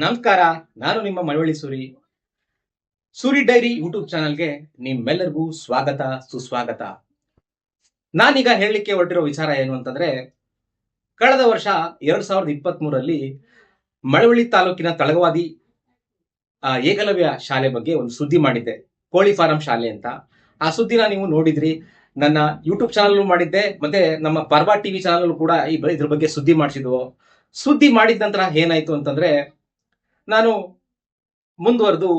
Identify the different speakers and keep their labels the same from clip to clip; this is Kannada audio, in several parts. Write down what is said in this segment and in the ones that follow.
Speaker 1: ನಮಸ್ಕಾರ, ನಾನು ನಿಮ್ಮ ಮಳವಳ್ಳಿ ಸೂರಿ. ಸೂರಿ ಡೈರಿ ಯೂಟ್ಯೂಬ್ ಚಾನಲ್ಗೆ ನಿಮ್ಮೆಲ್ಲರಿಗೂ ಸ್ವಾಗತ, ಸುಸ್ವಾಗತ. ನಾನೀಗ ಹೇಳಲಿಕ್ಕೆ ಹೊರಟಿರೋ ವಿಚಾರ ಏನು ಅಂತಂದ್ರೆ, ಕಳೆದ ವರ್ಷ ಎರಡ್ ಸಾವಿರದ ಇಪ್ಪತ್ತ್ ಮೂರಲ್ಲಿ ಮಳವಳ್ಳಿ ತಾಲೂಕಿನ ತಳಗವಾದಿ ಏಕಲವ್ಯ ಶಾಲೆ ಬಗ್ಗೆ ಒಂದು ಸುದ್ದಿ ಮಾಡಿದ್ದೆ, ಕೋಳಿ ಫಾರಂ ಶಾಲೆ ಅಂತ. ಆ ಸುದ್ದಿನ ನೀವು ನೋಡಿದ್ರಿ, ನನ್ನ ಯೂಟ್ಯೂಬ್ ಚಾನಲ್ ಮಾಡಿದ್ದೆ, ಮತ್ತೆ ನಮ್ಮ ಪರ್ವಾ ಟಿವಿ ಚಾನಲ್ ಕೂಡ ಈ ಇದ್ರ ಬಗ್ಗೆ ಸುದ್ದಿ ಮಾಡಿಸಿದ್ವು. ಸುದ್ದಿ ಮಾಡಿದ ನಂತರ ಏನಾಯ್ತು ಅಂತಂದ್ರೆ ನಾನು ಮುಂದುವರೆದು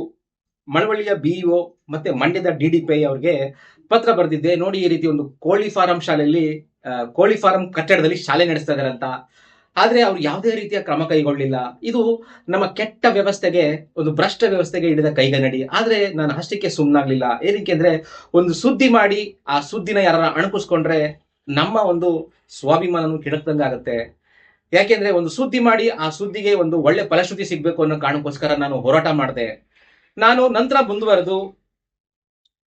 Speaker 1: ಮಳವಳ್ಳಿಯ ಬಿಇಒ ಮತ್ತೆ ಮಂಡ್ಯದ ಡಿ ಡಿ ಪಿ ಅವ್ರಿಗೆ ಪತ್ರ ಬರೆದಿದ್ದೆ. ನೋಡಿ ಈ ರೀತಿ ಒಂದು ಕೋಳಿ ಫಾರಂ ಶಾಲೆಯಲ್ಲಿ ಕೋಳಿ ಫಾರಂ ಕಟ್ಟಡದಲ್ಲಿ ಶಾಲೆ ನಡೆಸ್ತಾ ಇದಾರೆ ಅಂತ. ಆದ್ರೆ ಅವ್ರು ಯಾವುದೇ ರೀತಿಯ ಕ್ರಮ ಕೈಗೊಳ್ಳಿಲ್ಲ. ಇದು ನಮ್ಮ ಕೆಟ್ಟ ವ್ಯವಸ್ಥೆಗೆ, ಒಂದು ಭ್ರಷ್ಟ ವ್ಯವಸ್ಥೆಗೆ ಹಿಡಿದ ಕೈಗನ್ನಡಿ. ಆದ್ರೆ ನಾನು ಅಷ್ಟಕ್ಕೆ ಸುಮ್ಮನಾಗ್ಲಿಲ್ಲ ಏನಕ್ಕೆ ಅಂದ್ರೆ ಒಂದು ಸುದ್ದಿ ಮಾಡಿ, ಆ ಸುದ್ದಿನ ಯಾರನ್ನ ಅಣಕಿಸ್ಕೊಂಡ್ರೆ ನಮ್ಮ ಒಂದು ಸ್ವಾಭಿಮಾನನು ಕೆಣಕ್ದಂಗಾಗತ್ತೆ ಯಾಕೆಂದ್ರೆ ಒಂದು ಸುದ್ದಿ ಮಾಡಿ ಆ ಸುದ್ದಿಗೆ ಒಂದು ಒಳ್ಳೆ ಫಲಶ್ರುತಿ ಸಿಗ್ಬೇಕು ಅನ್ನೋ ಕಾರಣಕ್ಕೋಸ್ಕರ ನಾನು ಹೋರಾಟ ಮಾಡಿದೆ. ನಾನು ನಂತರ ಮುಂದುವರೆದು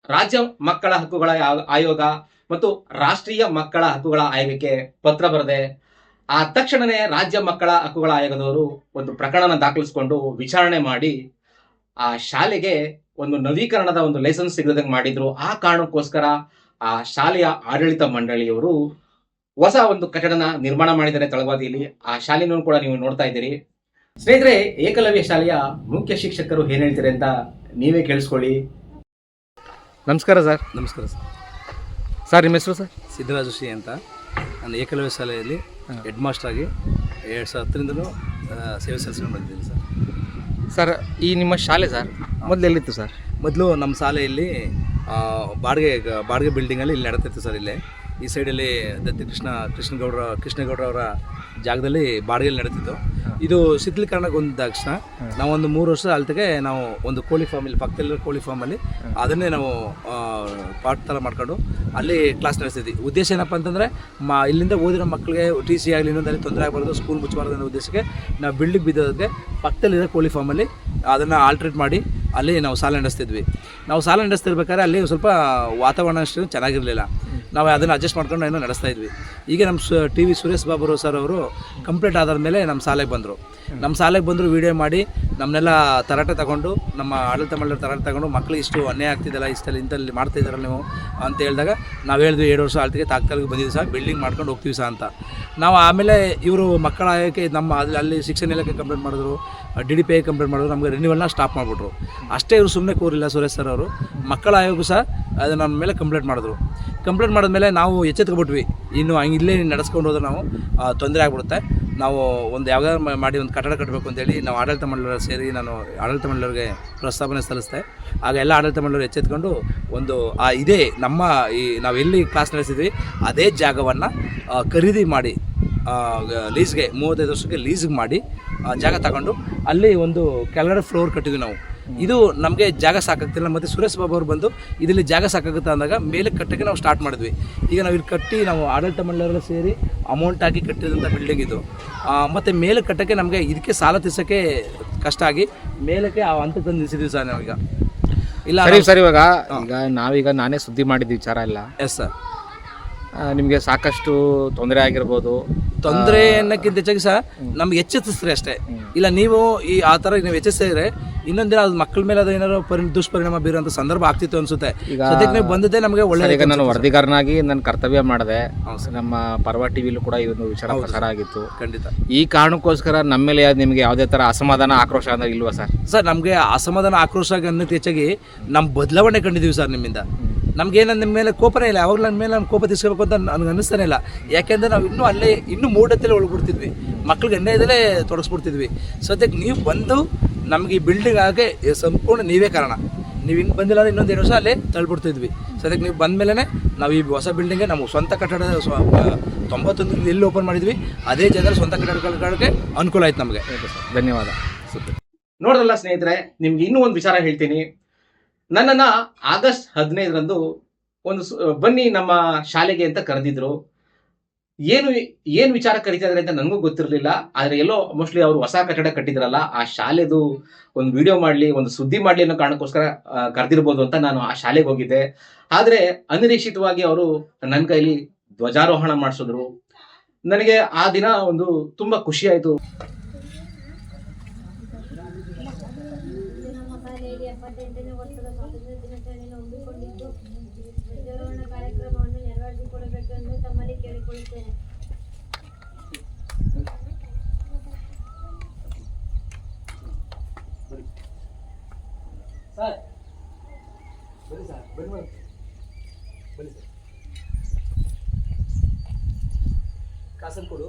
Speaker 1: ರಾಜ್ಯ ಮಕ್ಕಳ ಹಕ್ಕುಗಳ ಆಯೋಗ ಮತ್ತು ರಾಷ್ಟ್ರೀಯ ಮಕ್ಕಳ ಹಕ್ಕುಗಳ ಆಯೋಗಕ್ಕೆ ಪತ್ರ ಬರೆದೆ. ಆ ತಕ್ಷಣನೇ ರಾಜ್ಯ ಮಕ್ಕಳ ಹಕ್ಕುಗಳ ಆಯೋಗದವರು ಒಂದು ಪ್ರಕರಣ ದಾಖಲಿಸಿಕೊಂಡು ವಿಚಾರಣೆ ಮಾಡಿ, ಆ ಶಾಲೆಗೆ ಒಂದು ನವೀಕರಣದ ಒಂದು ಲೈಸೆನ್ಸ್ ಸಿಗದಂಗೆ ಮಾಡಿದ್ರು. ಆ ಕಾರಣಕ್ಕೋಸ್ಕರ ಆ ಶಾಲೆಯ ಆಡಳಿತ ಮಂಡಳಿಯವರು ಹೊಸ ಒಂದು ಕಟ್ಟಡನ ನಿರ್ಮಾಣ ಮಾಡಿದ್ದಾರೆ ತಳವಾದಿಯಲ್ಲಿ. ಆ ಶಾಲೆನೂ ಕೂಡ ನೀವು ನೋಡ್ತಾ ಇದ್ದೀರಿ. ಸ್ನೇಹಿತರೆ ಏಕಲವ್ಯ ಶಾಲೆಯ ಮುಖ್ಯ ಶಿಕ್ಷಕರು ಏನ್ ಹೇಳ್ತಾರೆ ಅಂತ ನೀವೇ ಕೇಳಿಸ್ಕೊಳ್ಳಿ.
Speaker 2: ನಮಸ್ಕಾರ ಸರ್.
Speaker 3: ನಮಸ್ಕಾರ ಸರ್.
Speaker 2: ಸರ್ ನಿಮ್ಮ ಹೆಸರು ಸರ್?
Speaker 3: ಸಿದ್ದರಾಜ ಶ್ರೀ ಅಂತ. ನಾನು ಏಕಲವ್ಯ ಶಾಲೆಯಲ್ಲಿ ಹೆಡ್ ಮಾಸ್ಟರ್ ಆಗಿ ಎರಡು ಸಾವಿರದ ಹತ್ತರಿಂದಲೂ ಸೇವೆ ಸಲ್ಲಿಸ್ಕೊಂಡು ಬಂದಿದ್ದೀನಿ ಸರ್.
Speaker 2: ಸರ್ ಈ ನಿಮ್ಮ ಶಾಲೆ ಸರ್? ಮೊದಲು ಎಲ್ಲಿತ್ತು ಸರ್?
Speaker 3: ಮೊದಲು ನಮ್ಮ ಶಾಲೆಯಲ್ಲಿ ಬಾಡಿಗೆ ಬಾಡಿಗೆ ಬಿಲ್ಡಿಂಗಲ್ಲಿ ಇಲ್ಲಿ ನಡೀತಿತ್ತು ಸರ್ ಇಲ್ಲೇ. ಈ ಸೈಡಲ್ಲಿ ದತ್ತಿ ಕೃಷ್ಣ, ಕೃಷ್ಣಗೌಡರ ಅವರ ಜಾಗದಲ್ಲಿ ಬಾಡಿಗೆಯಲ್ಲಿ ನಡೀತಿತ್ತು. ಇದು ಶಿಥಿಲೀಕರಣಕ್ಕೆ ಬಂದ ತಕ್ಷಣ ನಾವೊಂದು ಮೂರು ವರ್ಷ ಅಲ್ತಿಗೆ ನಾವು ಒಂದು ಕೋಳಿ ಫಾರ್ಮಲ್ಲಿ ಪಕ್ಕದಲ್ಲಿರೋ ಕೋಳಿ ಫಾರ್ಮಲ್ಲಿ ಅದನ್ನೇ ನಾವು ಪಾಠ ಥರ ಮಾಡ್ಕೊಂಡು ಅಲ್ಲಿ ಕ್ಲಾಸ್ ನಡೆಸ್ತಿದ್ವಿ ಉದ್ದೇಶ ಏನಪ್ಪ ಅಂತಂದರೆ ಮಾ, ಇಲ್ಲಿಂದ ಓದಿರೋ ಮಕ್ಕಳಿಗೆ ಟಿ ಸಿ ಆಗಲಿ ಇನ್ನೊಂದಲ್ಲಿ ತೊಂದರೆ ಆಗಬಾರ್ದು ಸ್ಕೂಲ್ ಮುಚ್ಚಬಾರ್ದು ಅನ್ನೋ ಉದ್ದೇಶಕ್ಕೆ ನಾವು ಬಿಲ್ಡಿಂಗ್ ಬಿದ್ದೋದಕ್ಕೆ ಪಕ್ಕದಲ್ಲಿರೋ ಕೋಳಿ ಫಾರ್ಮಲ್ಲಿ ಅದನ್ನು ಆಲ್ಟ್ರೇಟ್ ಮಾಡಿ ಅಲ್ಲಿ ನಾವು ಸಾಲ ನಡೆಸ್ತಿದ್ವಿ. ನಾವು ಸಾಲ ನಡೆಸ್ತಿರ್ಬೇಕಾದ್ರೆ ಅಲ್ಲಿ ಸ್ವಲ್ಪ ವಾತಾವರಣ ಅಷ್ಟು ಚೆನ್ನಾಗಿರಲಿಲ್ಲ. ನಾವು ಅದನ್ನು ಅಡ್ಜಸ್ಟ್ ಮಾಡ್ಕೊಂಡು ಏನೋ ನಡೆಸ್ತಾ ಇದ್ವಿ. ಈಗ ನಮ್ಮ ಸ T V Suresh Babu sir ಅವರು ಕಂಪ್ಲೀಟ್ ಆದ ಮೇಲೆ ನಮ್ಮ ಶಾಲೆಗೆ ಬಂದರು. ನಮ್ಮ ಶಾಲೆಗೆ ಬಂದರು ವೀಡಿಯೋ ಮಾಡಿ ನಮ್ಮನ್ನೆಲ್ಲ ತರಾಟೆ ತಗೊಂಡು, ನಮ್ಮ ಆಡಳಿತ ಮಂಡಳಿ ತರಾಟೆ ತಗೊಂಡು ಮಕ್ಕಳು ಇಷ್ಟು ಅನ್ಯಾಯ ಆಗ್ತಿದ್ದಲ್ಲ ಇಷ್ಟಲ್ಲಿ ಇಂಥಲ್ಲಿ ಮಾಡ್ತಾ ಇದ್ದಾರಲ್ಲ ನೀವು ಅಂತ ಹೇಳಿದಾಗ ನಾವು ಹೇಳಿದ್ವಿ ಎರಡು ವರ್ಷ ಆಳ್ತಿಗೆ ತಾತ್ಕಾಲಿಗೆ ಬಂದಿದ್ದೀವಿ ಸಹ ಬಿಲ್ಡಿಂಗ್ ಮಾಡ್ಕೊಂಡು ಹೋಗ್ತೀವಿ ಸಹ ಅಂತ. ನಾವು ಆಮೇಲೆ ಇವರು ಮಕ್ಕಳ ಆಯೋಗಕ್ಕೆ ನಮ್ಮ ಅಲ್ಲಿ ಅಲ್ಲಿ ಶಿಕ್ಷಣ ಇಲಾಖೆ ಕಂಪ್ಲೇಂಟ್ ಮಾಡಿದ್ರು D D P I complaint ಮಾಡಿದ್ರು, ನಮಗೆ ರಿನ್ಯೂವಲ್ನ ಸ್ಟಾಪ್ ಮಾಡಿಬಿಟ್ರು. ಅಷ್ಟೇ ಇವರು ಸುಮ್ಮನೆ ಕೂರಿಲ್ಲ ಸುರೇಶ್ ಸರ್ ಅವರು. ಮಕ್ಕಳ ಆಯೋಗ ಸಹ ಅದು ನಮ್ಮ ಮೇಲೆ ಕಂಪ್ಲೇಂಟ್ ಮಾಡಿದ್ರು. ಕಂಪ್ಲೇಂಟ್ ಮಾಡಿದ್ಮೇಲೆ ನಾವು ಎಚ್ಚೆತ್ಕೊಬಿಟ್ವಿ. ಇನ್ನು ಹಂಗೆ ಇಲ್ಲೇ ನಡೆಸ್ಕೊಂಡು ಹೋದ್ರೆ ನಾವು ತೊಂದರೆ ಆಗ್ಬಿಡುತ್ತೆ. ನಾವು ಒಂದು ಯಾವ್ದಾದ್ರು ಮಾಡಿ ಒಂದು ಕಟ್ಟಡ ಕಟ್ಟಬೇಕು ಅಂತೇಳಿ ನಾವು ಆಡಳಿತ ಮಂಡಳಿ ಸೇರಿ ನಾನು ಆಡಳಿತ ಮಂಡಳಿಗೆ ಪ್ರಸ್ತಾವನೆ ಸಲ್ಲಿಸಿದೆ. ಆಗ ಎಲ್ಲ ಆಡಳಿತ ಮಂಡಳಿ ಎಚ್ಚೆತ್ಕೊಂಡು ಒಂದು, ಆ, ಇದೇ ನಮ್ಮ ಈ, ನಾವು ಎಲ್ಲಿ ಕ್ಲಾಸ್ ನಡೆಸಿದ್ವಿ, ಅದೇ ಜಾಗವನ್ನು ಖರೀದಿ ಮಾಡಿ ಲೀಸ್ಗೆ ಮೂವತ್ತೈದು ವರ್ಷಕ್ಕೆ ಲೀಸ್ಗೆ ಮಾಡಿ ಜಾಗ ತಗೊಂಡು ಅಲ್ಲಿ ಒಂದು ಕೆಳಗಡೆ ಫ್ಲೋರ್ ಕಟ್ಟಿದ್ವಿ ನಾವು. ಇದು ನಮಗೆ ಜಾಗ ಸಾಕಾಗ್ತಿಲ್ಲ. ಮತ್ತು ಸುರೇಶ್ ಬಾಬು ಅವರು ಬಂದು ಇದರಲ್ಲಿ ಜಾಗ ಸಾಕಾಗುತ್ತೆ ಅಂದಾಗ ಮೇಲೆ ಕಟ್ಟಕ್ಕೆ ನಾವು ಸ್ಟಾರ್ಟ್ ಮಾಡಿದ್ವಿ. ಈಗ ನಾವು ಇಲ್ಲಿ ಕಟ್ಟಿ ನಾವು ಆಡಳಿತ ಮಂಡಳಿಯೆಲ್ಲ ಸೇರಿ ಅಮೌಂಟ್ ಹಾಕಿ ಕಟ್ಟಿದಂಥ ಬಿಲ್ಡಿಂಗ್ ಇದು. ಮತ್ತು ಮೇಲೆ ಕಟ್ಟಕ್ಕೆ ನಮಗೆ ಇದಕ್ಕೆ ಸಾಲ ತೀರ್ಸೋಕ್ಕೆ ಕಷ್ಟ ಆಗಿ ಮೇಲಕ್ಕೆ ಆ ಹಂತ ತಂದು ನಿಲ್ಸಿದ್ವಿ ಸರ್ ನಾವೀಗ. ಇಲ್ಲ
Speaker 2: ಸರಿ ಸರ್ ಇವಾಗ ಈಗ ನಾವೀಗ ನಾನೇ ಸುದ್ದಿ ಮಾಡಿದ್ವಿ ವಿಚಾರ ಇಲ್ಲ
Speaker 3: ಎಸ್ ಸರ್
Speaker 2: ನಿಮಗೆ ಸಾಕಷ್ಟು ತೊಂದರೆ ಆಗಿರ್ಬೋದು.
Speaker 3: ತೊಂದರೆ ಅನ್ನೋಕ್ಕಿಂತ ಹೆಚ್ಚಾಗಿ ಸಹ ನಮ್ಗೆ ಎಚ್ಚೆತ್ತಿಸ್ರಿ ಅಷ್ಟೇ. ಇಲ್ಲ ನೀವು ಈ ಆ ಥರ ನೀವು ಎಚ್ಚೆಸ್ತಿದ್ರೆ ಇನ್ನೊಂದಿನ ಅದು ಮಕ್ಕಳ ಮೇಲೆ ಅದು ಏನಾದ್ರು ಪರಿ ದುಷ್ಪರಿಣಾಮ ಬೀರುವಂಥ ಸಂದರ್ಭ ಆಗ್ತಿತ್ತು ಅನ್ಸುತ್ತೆ. ಸದ್ಯಕ್ಕೆ ನೀವು ಬಂದಿದ್ದೇ ನಮಗೆ ಒಳ್ಳೆ
Speaker 2: ಈಗ ನಾನು ವರದಿಗಾರನಾಗಿ ನನ್ನ ಕರ್ತವ್ಯ ಮಾಡಿದೆ. ನಮ್ಮ ಪರ್ವ ಟಿವಿಲೂ ಕೂಡ ಈ ಒಂದು ವಿಚಾರ ಪ್ರಸಾರ ಆಗಿತ್ತು.
Speaker 3: ಖಂಡಿತ.
Speaker 2: ಈ ಕಾರಣಕ್ಕೋಸ್ಕರ ನಮ್ಮ ಮೇಲೆ ನಿಮಗೆ ಯಾವುದೇ ಥರ ಅಸಮಾಧಾನ ಆಕ್ರೋಶ ಅಂದ್ರೆ ಇಲ್ವಾ ಸರ್?
Speaker 3: ಸರ್ ನಮಗೆ ಅಸಮಾಧಾನ ಆಕ್ರೋಶ ಅನ್ನೋದು ಹೆಚ್ಚಾಗಿ ನಮ್ಮ ಬದಲಾವಣೆ ಕಂಡಿದ್ದೀವಿ ಸರ್ ನಿಮ್ಮಿಂದ. ನಮ್ಗೇನ ನಿಮ್ಮ ಮೇಲೆ ಕೋಪನೇ ಇಲ್ಲ ಯಾವಾಗಲೂ ನನ್ನ ಮೇಲೆ ನಾನು ಕೋಪ ತಿಸ್ಕೋಬೇಕು ಅಂತ ನನಗೆ ಅನ್ನಿಸ್ತಾನೆ ಇಲ್ಲ. ಯಾಕೆಂದರೆ ನಾವು ಇನ್ನೂ ಅಲ್ಲೇ ಇನ್ನೂ ಮೂಢತ್ತಲ್ಲೇ ಒಳಗ್ಬಿಡ್ತಿದ್ವಿ. ಮಕ್ಳಿಗೆ ಅನ್ಯಾಯದಲ್ಲೇ ತೊಡಗಿಸ್ಬಿಡ್ತಿದ್ವಿ. ಸದ್ಯಕ್ಕೆ ನೀವು ಬಂದು ನಮಗೆ ಈ ಬಿಲ್ಡಿಂಗ್ ಆಗಿ ಸಂಪೂರ್ಣ ನೀವೇ ಕಾರಣ. ನೀವು ಇನ್ನು ಬಂದಿಲ್ಲ ಅಂದ್ರೆ ಇನ್ನೊಂದು ಎರಡು ವರ್ಷ ಅಲ್ಲೇ ತಳ್ಬಿಡ್ತಿದ್ವಿ. ಸದ್ಯಕ್ಕೆ ನೀವು ಬಂದ ಮೇಲೆ ನಾವು ಈ ಹೊಸ ಬಿಲ್ಡಿಂಗ್ಗೆ ನಮ್ಮ ಸ್ವಂತ ಕಟ್ಟಡ ಸ್ವ ತೊಂಬತ್ತೊಂದು ಎಲ್ಲಿ ಓಪನ್ ಮಾಡಿದ್ವಿ ಅದೇ ಜಾಗದಲ್ಲಿ ಸ್ವಂತ ಕಟ್ಟಡ ಅನುಕೂಲ ಆಯ್ತು ನಮಗೆ.
Speaker 2: ಧನ್ಯವಾದ.
Speaker 1: ನೋಡ್ರಲ್ಲ ಸ್ನೇಹಿತರೆ ನಿಮ್ಗೆ ಇನ್ನೂ ಒಂದು ವಿಚಾರ ಹೇಳ್ತೀನಿ. ನನ್ನನ್ನ ಆಗಸ್ಟ್ ಹದಿನೈದರಂದು ಒಂದು ಬನ್ನಿ ನಮ್ಮ ಶಾಲೆಗೆ ಅಂತ ಕರೆದಿದ್ರು. ಏನು ಏನು ವಿಚಾರ ಕರಿತಾ ಇದ್ದಾರೆ ಅಂತ ನನಗೂ ಗೊತ್ತಿರಲಿಲ್ಲ. ಆದರೆ ಎಲ್ಲೋ ಮೋಸ್ಟ್ಲಿ ಅವರು ಹೊಸ ಕಟ್ಟಡ ಕಟ್ಟಿದ್ರಲ್ಲ, ಆ ಶಾಲೆದು ಒಂದು ವಿಡಿಯೋ ಮಾಡಲಿ, ಒಂದು ಸುದ್ದಿ ಮಾಡಲಿ ಅನ್ನೋ ಕಾರಣಕ್ಕೋಸ್ಕರ ಕರೆದಿರ್ಬೋದು ಅಂತ ನಾನು ಆ ಶಾಲೆಗೆ ಹೋಗಿದ್ದೆ. ಆದರೆ ಅನಿರೀಕ್ಷಿತವಾಗಿ ಅವರು ನನ್ನ ಕೈಲಿ ಧ್ವಜಾರೋಹಣ ಮಾಡಿಸಿದ್ರು. ನನಗೆ ಆ ದಿನ ಒಂದು ತುಂಬ ಖುಷಿ ಆಯ್ತು.
Speaker 4: ವರ್ಷದ ಸ್ವಾತಂತ್ರ್ಯ ದಿನಾಚರಣೆಯನ್ನು ಹಮ್ಮಿಕೊಂಡಿದ್ದು. ಧ್ವಜಾರೋಹಣ ಕಾರ್ಯಕ್ರಮವನ್ನು ನೆರವೇರಿಸಿಕೊಡಬೇಕೆಂದು ತಮ್ಮಲ್ಲಿ ಕೇಳಿಕೊಳ್ಳುತ್ತೇನೆ.
Speaker 3: ಸರ್. ಬನ್ನಿ ಸರ್ ಬನ್ನಿ ಸರ್. ಕಾಸನ್ನು ಕೊಡು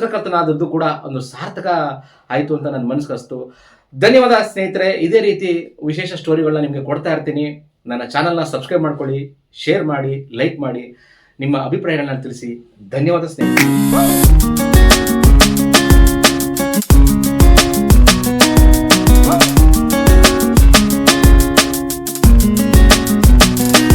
Speaker 1: ಪತ್ರಕರ್ತನಾದದ್ದು ಕೂಡ ಒಂದು ಸಾರ್ಥಕ ಆಯಿತು ಅಂತ ನನ್ನ ಮನಸ್ಸು ಧನ್ಯವಾದ ಸ್ನೇಹಿತರೆ, ಇದೇ ರೀತಿ ವಿಶೇಷ ಸ್ಟೋರಿಗಳನ್ನ ನಿಮಗೆ ಕೊಡ್ತಾ ಇರ್ತೀನಿ. ನನ್ನ ಚಾನಲ್ನ ಸಬ್ಸ್ಕ್ರೈಬ್ ಮಾಡ್ಕೊಳ್ಳಿ, ಶೇರ್ ಮಾಡಿ, ಲೈಕ್ ಮಾಡಿ, ನಿಮ್ಮ ಅಭಿಪ್ರಾಯಗಳನ್ನ ತಿಳಿಸಿ. ಧನ್ಯವಾದ ಸ್ನೇಹಿತರೆ.